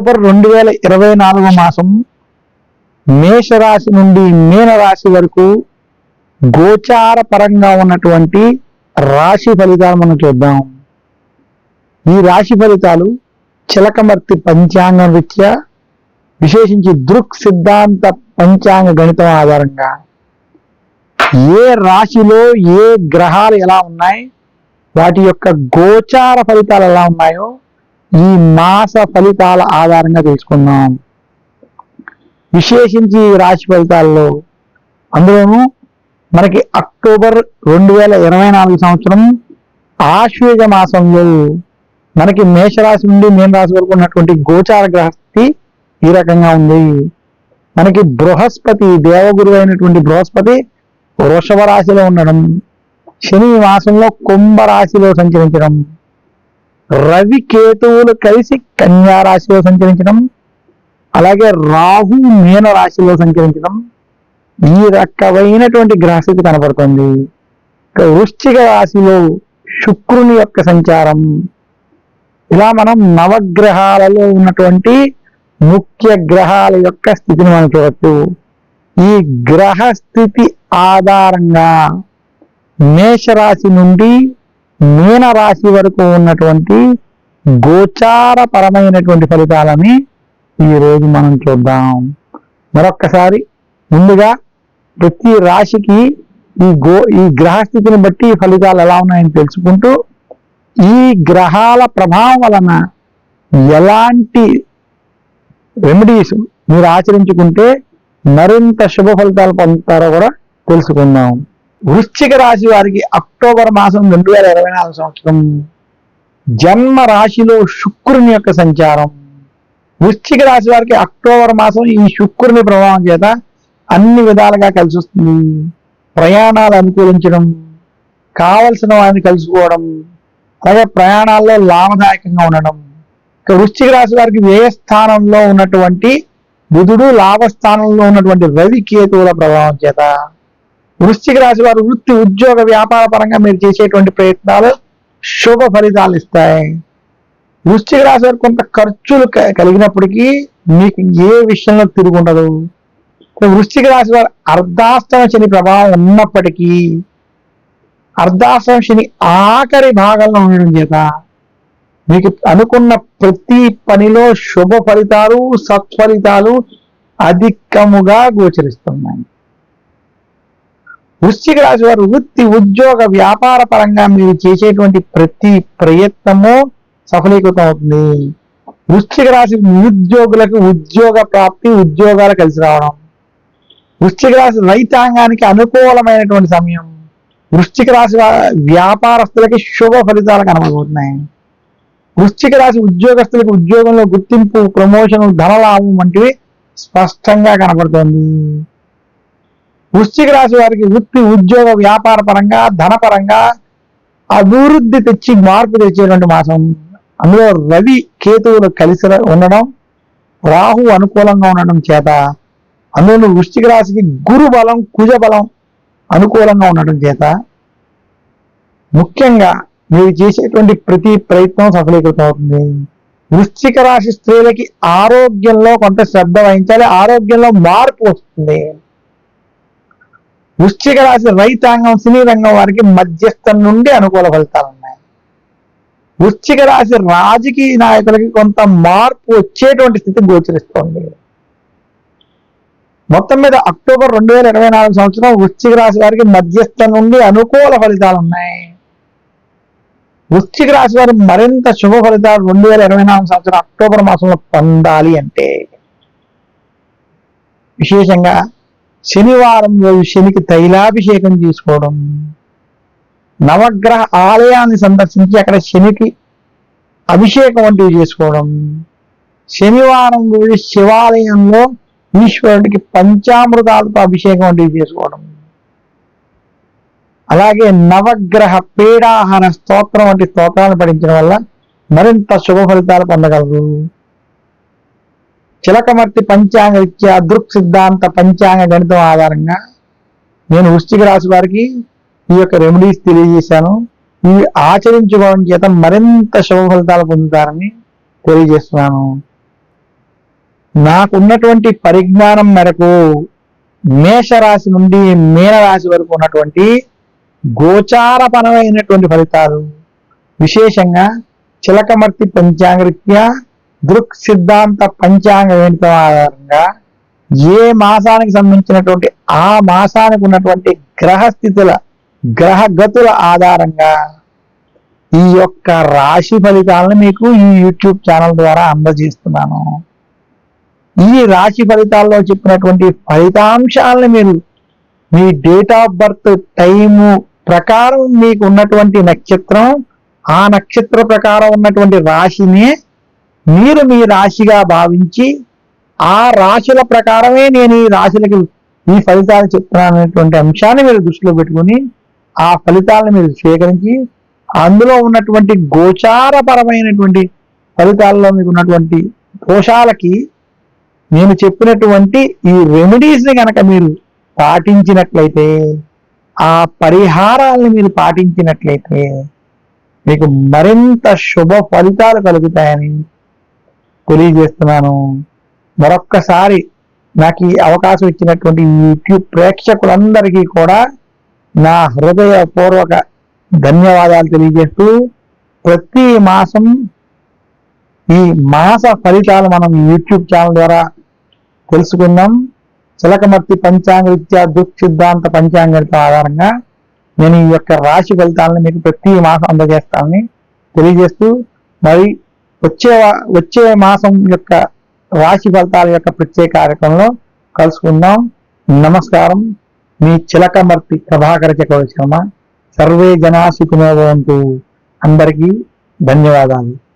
October రెండు వేల ఇరవై నాలుగో మాసం మేషరాశి నుండి మీనరాశి వరకు గోచార పరంగా ఉన్నటువంటి రాశి ఫలితాలు మనం చూద్దాం. ఈ రాశి ఫలితాలు చిలకమర్తి పంచాంగం రీత్యా విశేషించి దృక్ సిద్ధాంత పంచాంగ గణితం ఆధారంగా ఏ రాశిలో ఏ గ్రహాలు ఎలా ఉన్నాయి? వాటి యొక్క గోచార ఫలితాలు ఎలా ఉన్నాయో ఈ మాస ఫలితాల ఆధారంగా తెలుసుకుందాం. విశేషించి రాశి ఫలితాల్లో అందులోనూ మనకి అక్టోబర్ రెండు వేల ఇరవై నాలుగు సంవత్సరం ఆశ్వేజ మాసంలో మనకి మేషరాశి నుండి మీన రాశి వరకు ఉన్నటువంటి గోచార గ్రహస్థితి ఈ రకంగా ఉంది. మనకి బృహస్పతి దేవగురు అయినటువంటి బృహస్పతి వృషభ రాశిలో ఉండడం శని మాసంలో కుంభ రాశిలో సంచరించడం రవి కేతువులు కలిసి కన్యా రాశిలో సంచరించడం అలాగే రాహు మీన రాశిలో సంచరించడం ఈ రకమైనటువంటి గ్రహస్థితి కనబడుతుంది. వృశ్చిక రాశిలో శుక్రుని యొక్క సంచారం. ఇలా మనం నవగ్రహాలలో ఉన్నటువంటి ముఖ్య గ్రహాల యొక్క స్థితిని మనం చూడవచ్చు ఈ గ్రహ స్థితి ఆధారంగా మేషరాశి నుండి మీన రాశి వరకు ఉన్నటువంటి గోచారపరమైనటువంటి ఫలితాలని ఈ రోజు మనం చూద్దాం. మరొక్కసారి ముందుగా ప్రతి రాశికి ఈ గో ఈ గ్రహస్థితిని బట్టి ఈ ఫలితాలు ఎలా ఉన్నాయని తెలుసుకుంటూ ఈ గ్రహాల ప్రభావం వలన ఎలాంటి రెమెడీస్ మీరు ఆచరించుకుంటే మరింత శుభ ఫలితాలు పొందుతారో కూడా తెలుసుకుందాం. వృశ్చిక రాశి వారికి అక్టోబర్ మాసం రెండు వేల ఇరవై నాలుగు సంవత్సరం. జన్మ రాశిలో శుక్రుని యొక్క సంచారం. వృశ్చిక రాశి వారికి అక్టోబర్ మాసం ఈ శుక్రుని ప్రభావం చేత అన్ని విధాలుగా కలిసి వస్తుంది. ప్రయాణాలు అనుకూలించడం కావలసిన వారిని కలుసుకోవడం అలాగే ప్రయాణాల్లో లాభదాయకంగా ఉండడం. ఇక వృశ్చిక రాశి వారికి వ్యయ స్థానంలో ఉన్నటువంటి బుధుడు లాభస్థానంలో ఉన్నటువంటి రవి కేతువుల ప్రభావం చేత వృశ్చిక రాశి వారు వృత్తి ఉద్యోగ వ్యాపార పరంగా మీరు చేసేటువంటి ప్రయత్నాలు శుభ ఫలితాలు ఇస్తాయి. వృశ్చిక రాశి వారు కొంత ఖర్చులు కలిగినప్పటికీ మీకు ఏ విషయంలో తిరుగుండదు వృశ్చిక రాశి వారు అర్ధాష్టమ శని ప్రభావం ఉన్నప్పటికీ అర్ధాష్టమ శని ఆఖరి భాగంలో ఉండడం చేత మీకు అనుకున్న ప్రతి పనిలో శుభ ఫలితాలు సత్ఫలితాలు అధికముగా గోచరిస్తున్నాయి. వృశ్చిక రాశి వారు వృత్తి ఉద్యోగ వ్యాపార పరంగా మీరు చేసేటువంటి ప్రతి ప్రయత్నము సఫలీకృతం అవుతుంది. వృశ్చిక రాశి నిరుద్యోగులకు ఉద్యోగ ప్రాప్తి ఉద్యోగాలు కలిసి రావడం. వృశ్చిక రాశి రైతాంగానికి అనుకూలమైనటువంటి సమయం. వృశ్చిక రాశి వ్యాపారస్తులకి శుభ ఫలితాలు కనబడుతున్నాయి వృశ్చిక రాశి ఉద్యోగస్తులకు ఉద్యోగంలో గుర్తింపు ప్రమోషన్ ధనలాభం వంటివి స్పష్టంగా కనబడుతోంది. వృశ్చిక రాశి వారికి వృత్తి ఉద్యోగ వ్యాపార పరంగా ధనపరంగా అభివృద్ధి తెచ్చి మార్పు తెచ్చేటువంటి మాసం. అందులో రవి కేతువులు కలిసి ఉండడం రాహు అనుకూలంగా ఉండడం చేత అందులో వృష్టిక రాశికి గురు బలం కుజ బలం అనుకూలంగా ఉండడం చేత ముఖ్యంగా మీరు చేసేటువంటి ప్రతి ప్రయత్నం సఫలీకృతం అవుతుంది. వృశ్చిక రాశి స్త్రీలకి ఆరోగ్యంలో కొంత శ్రద్ధ వహించాలి ఆరోగ్యంలో మార్పు వస్తుంది. వృశ్చిక రాశి రైతాంగం సినీ రంగం వారికి మధ్యస్థం నుండి అనుకూల ఫలితాలు ఉన్నాయి. వృశ్చిక రాశి రాజకీయ నాయకులకి కొంత మార్పు వచ్చేటువంటి స్థితి గోచరిస్తోంది. మొత్తం మీద అక్టోబర్ రెండు వేల ఇరవై నాలుగు సంవత్సరం వృశ్చిక రాశి వారికి మధ్యస్థం నుండి అనుకూల ఫలితాలు ఉన్నాయి. వృశ్చిక రాశి వారు మరింత శుభ ఫలితాలు రెండు వేల ఇరవై నాలుగు సంవత్సరం అక్టోబర్ మాసంలో పొందాలి అంటే విశేషంగా శనివారం రోజు శనికి తైలాభిషేకం చేసుకోవడం. నవగ్రహ ఆలయాన్ని సందర్శించి అక్కడ శనికి అభిషేకం వంటివి చేసుకోవడం. శనివారం రోజు శివాలయంలో ఈశ్వరుడికి పంచామృతాలతో అభిషేకం వంటివి చేసుకోవడం. అలాగే నవగ్రహ పీడాహన స్తోత్రం వంటి స్తోత్రాలను పఠించడం వల్ల మరింత శుభ ఫలితాలు పొందగలరు. చిలకమర్తి పంచాంగ రీత్యా దృక్ సిద్ధాంత పంచాంగ గణితం ఆధారంగా నేను వృశ్చిక రాశి వారికి ఈ యొక్క రెమెడీస్ తెలియజేశాను. ఇవి ఆచరించుకోవడం చేత మరింత శుభ ఫలితాలు పొందుతారని తెలియజేస్తున్నాను. నాకున్నటువంటి పరిజ్ఞానం మేరకు మేషరాశి నుండి మీనరాశి వరకు ఉన్నటువంటి గోచారపరమైనటువంటి ఫలితాలు. విశేషంగా చిలకమర్తి పంచాంగరీత్యా దృక్ సిద్ధాంత పంచాంగ ఏంటో ఆధారంగా ఏ మాసానికి సంబంధించినటువంటి ఆ మాసానికి ఉన్నటువంటి గ్రహస్థితుల గ్రహ గతుల ఆధారంగా ఈ యొక్క రాశి ఫలితాలను మీకు ఈ యూట్యూబ్ ఛానల్ ద్వారా అందజేస్తున్నాను. ఈ రాశి ఫలితాల్లో చెప్పినటువంటి ఫలితాంశాలను మీరు మీ డేట్ ఆఫ్ బర్త్ టైము ప్రకారం మీకు ఉన్నటువంటి నక్షత్రం ఆ నక్షత్ర ప్రకారం ఉన్నటువంటి రాశిని మీరు మీ రాశిగా భావించి ఆ రాశుల ప్రకారమే నేను ఈ రాశులకి ఈ ఫలితాలు చెప్తున్నాను అనేటువంటి అంశాన్ని మీరు దృష్టిలో పెట్టుకుని ఆ ఫలితాలను మీరు స్వీకరించి అందులో ఉన్నటువంటి గోచారపరమైనటువంటి ఫలితాల్లో మీకు ఉన్నటువంటి దోషాలకి నేను చెప్పినటువంటి ఈ రెమెడీస్ని కనుక మీరు పాటించినట్లయితే ఆ పరిహారాలను మీరు పాటించినట్లయితే మీకు మరింత శుభ ఫలితాలు కలుగుతాయని తెలియజేస్తున్నాను. మరొక్కసారి నాకు ఈ అవకాశం ఇచ్చినటువంటి యూట్యూబ్ ప్రేక్షకులందరికీ కూడా నా హృదయపూర్వక ధన్యవాదాలు తెలియజేస్తూ ప్రతి మాసం ఈ మాస ఫలితాలు మనం యూట్యూబ్ ఛానల్ ద్వారా తెలుసుకుందాం. చిలకమర్తి పంచాంగ విద్యా దుక్సిద్ధాంత సిద్ధాంత ఆధారంగా నేను ఈ యొక్క రాశి ఫలితాలను మీకు ప్రతి మాసం అందజేస్తానని తెలియజేస్తూ మరి వచ్చే వచ్చే మాసం యొక్క రాశి ఫలితాల యొక్క ప్రత్యేక కార్యక్రమంలో కలుసుకుందాం. నమస్కారం. మీ చిలకమర్తి ప్రభాకర చక్రవర్తి శర్మ. సర్వే జనా అందరికీ ధన్యవాదాలు.